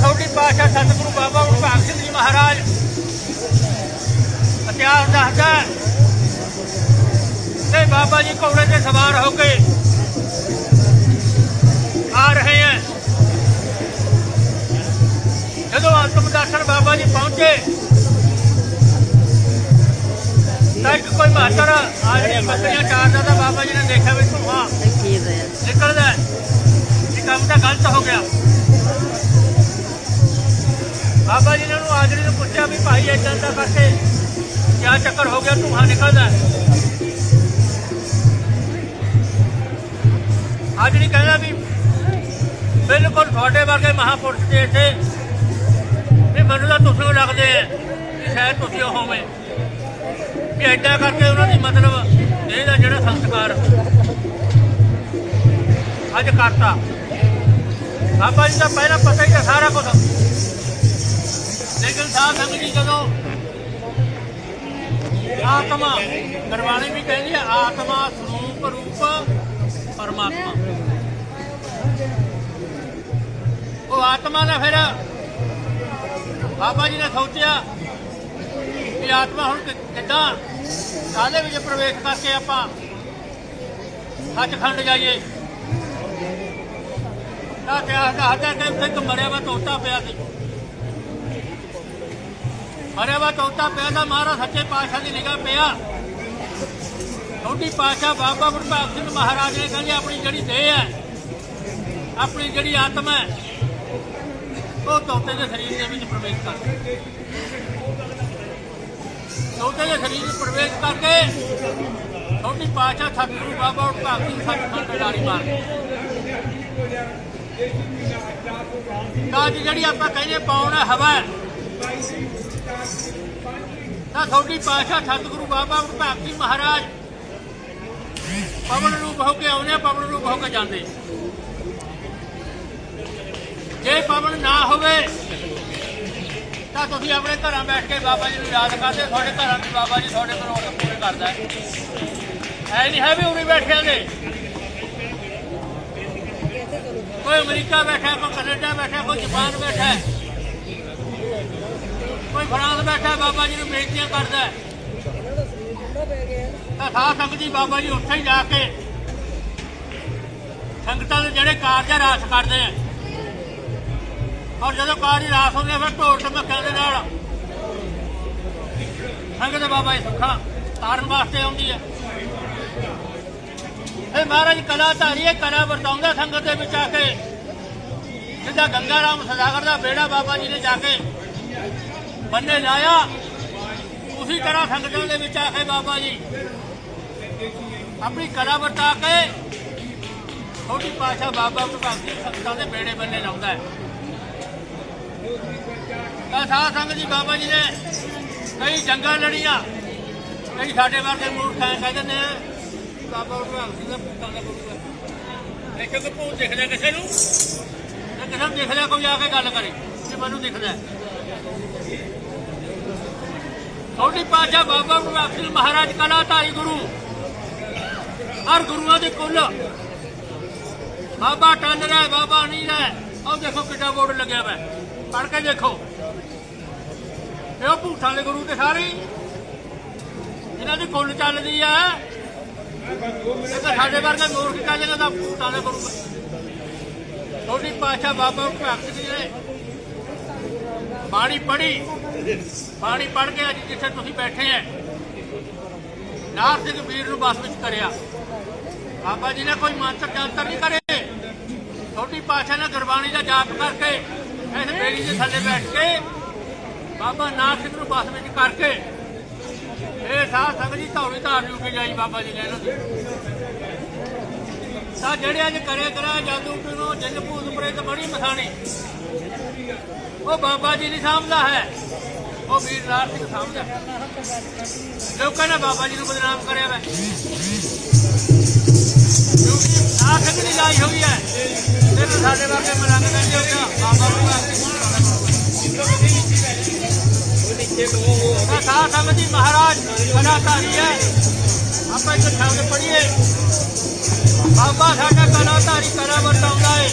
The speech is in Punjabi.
ਸੋਢੀ ਪਾਸ਼ਾ ਸਤਿਗੁਰੂ ਬਾਬਾ ਭਾਗ ਸਿੰਘ ਜੀ ਮਹਾਰਾਜ ਇਤਿਹਾਸ ਦੱਸਦਾ ਤੇ ਬਾਬਾ ਜੀ ਘੋੜੇ ਤੇ ਸਵਾਰ ਹੋ ਕੇ ਆ ਰਹੇ ਹੈ। ਜਦੋਂ ਅੰਤਮ ਦਰਸ਼ਨ ਬਾਬਾ ਜੀ ਪਹੁੰਚੇ ਤਾਂ ਇੱਕ ਕੋਈ ਮਾਤਰ ਆ ਜਿਹੜੀ ਬੱਕਰੀਆਂ ਚਾਰਦਾ ਤਾਂ ਬਾਬਾ ਜੀ ਨੇ ਦੇਖਿਆ ਵੀ ਧੂਆਂ ਨਿਕਲਦਾ। ਇਹ ਕੰਮ ਤਾਂ ਗਲਤ ਹੋ ਗਿਆ। ਬਾਬਾ ਜੀ ਨੇ ਉਹਨੂੰ ਆਜੜੀ ਨੂੰ ਪੁੱਛਿਆ ਵੀ ਭਾਈ ਏਦਾਂ ਦਾ ਕਰਕੇ ਕਿਆ ਚੱਕਰ ਹੋ ਗਿਆ, ਧੂਆਂ ਨਿਕਲਦਾ ਹੈ। ਕਹਿੰਦਾ ਵੀ ਬਿਲਕੁਲ ਤੁਹਾਡੇ ਵਰਗੇ ਮਹਾਪੁਰਸ਼ ਦੇ ਇੱਥੇ ਵੀ ਮੈਨੂੰ ਤਾਂ ਤੁਸੀਂ ਲੱਗਦੇ ਆ ਕਿ ਸ਼ਾਇਦ ਤੁਸੀਂ ਹੋਵੇ ਵੀ ਏਦਾਂ ਕਰਕੇ ਉਹਨਾਂ ਦੀ ਮਤਲਬ ਇਹਦਾ ਜਿਹੜਾ ਸੰਸਕਾਰ ਅੱਜ ਕਰਤਾ। ਬਾਬਾ ਜੀ ਦਾ ਪਹਿਲਾਂ ਪਤਾ ਹੀ ਤਾਂ ਸਾਰਾ ਕੁਝ ਸਾਧ ਸੰਗਤ ਜੀ ਜਦੋਂ। ਆਤਮਾ ਗੁਰਬਾਣੀ ਵੀ ਕਹਿੰਦੀ ਹੈ, ਆਤਮਾ ਸਰੂਪ ਰੂਪ ਪਰਮਾਤਮਾ। ਉਹ ਆਤਮਾ ਨੇ ਫਿਰ ਬਾਬਾ ਜੀ ਨੇ ਸੋਚਿਆ ਕਿ ਆਤਮਾ ਹੁਣ ਕਿੱਦਾਂ? ਕਾਹਦੇ ਵਿੱਚ ਪ੍ਰਵੇਸ਼ ਕਰਕੇ ਆਪਾਂ ਸੱਚਖੰਡ ਜਾਈਏ? ਤਾਂ ਇਤਿਹਾਸ ਦੱਸਦਾ ਕਿ ਉੱਥੇ ਇੱਕ ਮਰਿਆ ਵਾ ਤੋਤਾ ਪਿਆ ਸੀ। ਮਰਿਆ ਵਾ ਤੋਤਾ ਪਿਆ ਤਾਂ ਮਹਾਰਾਜ ਸੱਚੇ ਪਾਤਸ਼ਾਹ ਦੀ ਨਿਗਾਹ ਪਿਆ। ਛੋਟੀ ਪਾਤਸ਼ਾਹ ਬਾਬਾ ਗੁਰਭਾਗ ਸਿੰਘ ਮਹਾਰਾਜ ਨੇ ਕਹਿੰਦੇ, ਆਪਣੀ ਜਿਹੜੀ ਦੇਹ ਹੈ, ਆਪਣੀ ਜਿਹੜੀ ਆਤਮਾ ਹੈ, ਉਹ ਤੋਤੇ ਦੇ ਸਰੀਰ ਦੇ ਵਿੱਚ ਪ੍ਰਵੇਸ਼ ਕਰ ਤੋਤੇ ਦੇ ਸਰੀਰ ਵਿੱਚ ਪ੍ਰਵੇਸ਼ ਕਰਕੇ ਛੋਟੀ ਪਾਤਸ਼ਾਹ ਸਤਿਗੁਰੂ ਬਾਬਾ ਗੁਰਭਾਗ ਸਿੰਘ ਸੱਚਖੰਡ ਡਾਰੀ ਮਾਰ ਤਾਂ ਅੱਜ ਜਿਹੜੀ ਆਪਾਂ ਕਹਿੰਦੇ ਪਾਉਣਾ ਹਵਾ ਤਾਂ ਤੁਹਾਡੀ ਪਾਸ਼ਾ ਸਤਿਗੁਰੂ ਬਾਬਾ ਗੁਰਭਾਗ ਸਿੰਘ ਮਹਾਰਾਜ ਪਵਨ ਰੂਪ ਹੋ ਕੇ ਆਉਨੇ ਪਵਨ ਰੂਪ ਹੋ ਕੇ ਜਾਂਦੇ। ਜੇ ਪਵਨ ਨਾ ਹੋਵੇ, ਤਾਂ ਤੁਸੀਂ ਆਪਣੇ ਘਰਾਂ ਬੈਠ ਕੇ ਬਾਬਾ ਜੀ ਨੂੰ ਯਾਦ ਕਰਦੇ, ਤੁਹਾਡੇ ਘਰਾਂ ਵਿੱਚ ਬਾਬਾ ਜੀ ਤੁਹਾਡੇ ਕੋਲ ਪੂਰੇ ਕਰਦਾ ਹੈ। ਐ ਨਹੀਂ ਹੈ ਵੀ ਉਰੇ ਬੈਠਿਆਂ ਦੇ। ਕੋਈ ਅਮਰੀਕਾ ਬੈਠਾ, ਕੋਈ ਕੈਨੇਡਾ ਬੈਠਾ, ਕੋਈ ਜਾਪਾਨ ਬੈਠਾ। ਕੋਈ ਫਰਾਂਸ ਬੈਠਾ, ਬਾਬਾ ਜੀ ਨੂੰ ਬੇਨਤੀਆਂ ਕਰਦਾ ਹੈ। ਸਾਧ ਸੰਗਤ ਜੀ, ਬਾਬਾ ਜੀ ਉੱਥੇ ਹੀ ਜਾ ਕੇ ਸੰਗਤਾਂ ਦੇ ਜਿਹੜੇ ਕਾਰਜ ਆ, ਰਾਸ ਕਰਦੇ ਆ ਔਰ ਜਦੋਂ ਕਾਰਜ ਰਾਸ ਹੁੰਦੇ ਫਿਰ ਢੋਲ ਢਮੱਕਿਆਂ ਦੇ ਨਾਲ, ਸੰਗਤ ਬਾਬਾ ਜੀ ਸੁੱਖਾਂ, ਤਾਰਨ ਵਾਸਤੇ ਆਉਂਦੀ ਹੈ ਇਹ ਮਹਾਰਾਜ ਕਲਾ ਧਾਰੀਏ ਕਲਾ ਵਰਤਾਉਂਦਾ ਸੰਗਤ ਦੇ ਵਿੱਚ ਆ ਕੇ, ਸਿੱਧਾ ਗੰਗਾ ਰਾਮ ਸਦਾਗਰ ਦਾ ਬੇੜਾ ਬਾਬਾ ਜੀ ਨੇ ਜਾ ਕੇ ਬੰਨੇ ਲਾਇਆ। ਉਸੇ ਤਰ੍ਹਾਂ ਸੰਗਤਾਂ ਦੇ ਵਿੱਚ ਆ ਕੇ ਬਾਬਾ ਜੀ। ਆਪਣੀ ਕਲਾ ਵਰਤਾ ਕੇ ਛੋਟੀ ਪਾਸ਼ਾ ਬਾਬਾ ਭਗਤ ਸਿੰਘ ਸੰਗਤਾਂ ਦੇ ਬੇੜੇ ਬੰਨੇ ਲਾਉਂਦਾ ਹੈ। ਤਾਂ ਸਾਧ ਸੰਗਤ ਜੀ, ਬਾਬਾ ਜੀ ਨੇ ਕਈ ਜੰਗਾਂ ਲੜੀਆਂ। ਕਈ ਸਾਡੇ ਵਰਗੇ ਮੂਰਖ ਐਂ ਕਹਿੰਦੇ ਨੇ ਕਿ ਬਾਬਾ ਪ੍ਰਭਾਤ ਸਿੰਘ ਦਾ ਪੁੱਤਾਂ ਦਾ ਗੁਰੂ ਹੈ। ਦੇਖੋ ਕਿ ਭੂਤ ਦਿਖ ਲਿਆ ਕਿਸੇ ਨੂੰ। ਤੇ ਕਿਸੇ ਨੂੰ ਦਿਖ ਲਿਆ ਕੋਈ ਆ ਕੇ ਗੱਲ ਕਰੇ ਕਿ ਮੈਨੂੰ ਦਿਖਦਾ ਛੋਟੀ ਪਾਸ਼ਾ ਬਾਬਾ ਪ੍ਰਭਾਤ ਸਿੰਘ ਮਹਾਰਾਜ ਕਲਾ ਧਾਰੀ ਗੁਰੂ। ਹਰ ਗੁਰੂਆਂ ਦੇ ਕੁੱਲ ਬਾਬਾ ਟੰਨ ਰਿਹਾ, ਬਾਬਾ ਨਹੀਂ ਰਿਹਾ। ਉਹ ਦੇਖੋ ਕਿੱਡਾ ਬੋਰਡ ਲੱਗਿਆ ਹੋਇਆ ਪੜ ਕੇ ਦੇਖੋ। ਇਹ ਉਹ ਭੂਤਾਂ ਦੇ ਗੁਰੂ ਤੇ ਸਾਰੇ। ਇਹਨਾਂ ਦੀ ਕੁੱਲ ਚੱਲਦੀ ਆ। ਇਹ ਤਾਂ ਸਾਡੇ ਵਰਗੇ ਮੂਰਖ ਕਹਿੰਦੇ ਨੇ ਤਾਂ ਭੂਤਾਂ ਦੇ ਗੁਰੂ ਛੋਟੀ ਪਾਸ਼ਾ ਬਾਬਾ ਭਗਤ ਜੀ ਨੇ ਬਾਣੀ ਪੜੀ ਬਾਣੀ ਪੜ੍ਹ ਕੇ ਅੱਜ ਜਿੱਥੇ ਤੁਸੀਂ ਬੈਠੇ ਆ ਨਾਰ ਸਿੰਘ ਵੀਰ ਨੂੰ ਬਸ ਵਿੱਚ ਕਰਿਆ। ਬਾਬਾ ਜੀ ਨੇ ਕੋਈ ਮੰਤਰ ਜਾਂਤਰ ਨਹੀਂ ਕਰੇ। ਛੋਟੀ ਪਾਸ਼ਾ ਨੇ ਗੁਰਬਾਣੀ ਦਾ ਜਾਪ ਕਰਕੇ ਇਸ ਬੇੜੀ ਦੇ ਥੱਲੇ ਬੈਠ ਕੇ ਬਾਬਾ ਨਾਥ ਸਿੰਘ ਨੂੰ ਬਸ ਵਿੱਚ ਕਰਕੇ ਇਹ ਸਾਧ ਸੰਗਤ ਜੀ ਧੌਲੀ ਧਾਰ ਨੂੰ ਕੇ ਜਾਈ ਬਾਬਾ ਜੀ ਨੇ ਇਹਨਾਂ ਦੀ ਤਾਂ ਜਿਹੜੇ ਅੱਜ ਕਰੇ ਕਰਾ ਜਾਦੂ ਟੂਨੋ ਜਿੰਨ ਭੂਤ ਪ੍ਰੇਤ ਬੜੀ ਮਸਾਣੀ। ਉਹ ਬਾਬਾ ਜੀ ਨਹੀਂ ਸਾਂਭਦਾ ਹੈ। ਉਹ ਵੀਰ ਨਾਥ ਸਿੰਘ ਸਾਂਭਦਾ ਲੋਕਾਂ ਨੇ ਬਾਬਾ ਜੀ ਨੂੰ ਬਦਨਾਮ ਕਰਿਆ ਵਾ ਕਿਉਂਕਿ ਨਾਥ ਦੀ ਲਾਈ ਹੋਈ ਹੈ। ਤੇ ਸਾਡੇ ਵਰਗੇ ਮਲੰਗ ਕਹਿੰਦੇ ਹੋ ਗਿਆ ਬਾਬਾ ਨੂੰ ਤਾਂ ਸਾਧ ਮਹਾਰਾਜ ਕਲਾ ਧਾਰੀ ਹੈ। ਆਪਾਂ ਇੱਕ ਸ਼ਬਦ ਪੜ੍ਹੀਏ। ਬਾਬਾ ਸਾਡਾ ਕਲਾ ਧਾਰੀ ਕਲਾ ਵਰਤਾਉਂਦਾ ਹੈ।